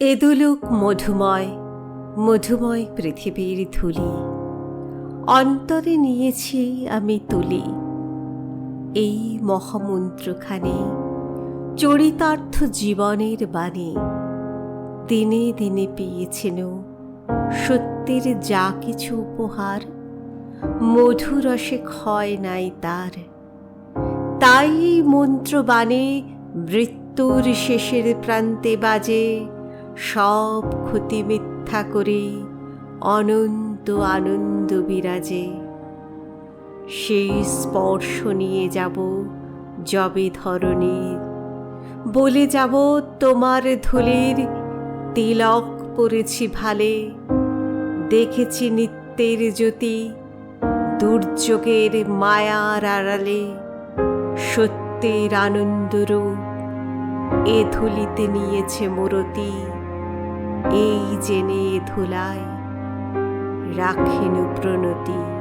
এদুলুক মধুময় মধুময় পৃথিবীর ধুলি। অন্তরে নিয়েছি আমি তুলি। এই মহামন্ত্রখানি চরিতার্থ জীবনের বাণী। দিনে দিনে পেয়েছেন সত্যের যা কিছু উপহার। মধুরসে ক্ষয় নাই তার। তাই মন্ত্রবাণে মৃত্যুর শেষের প্রান্তে বাজে। সব ক্ষতি মিথ্যা করে অনন্ত আনন্দ বিরাজে। সেই স্পর্শ নিয়ে যাব যবে ধরনের বলে যাব তোমার ধুলির তিলক পরেছি ভালে। দেখেছি নিত্যের জ্যোতি দুর্যোগের মায়ার আড়ালে। সত্যের আনন্দরূপ এ ধুলিতে নিয়েছে মূরতি। এই জেনে ধুলায় রাখেন প্রণতি।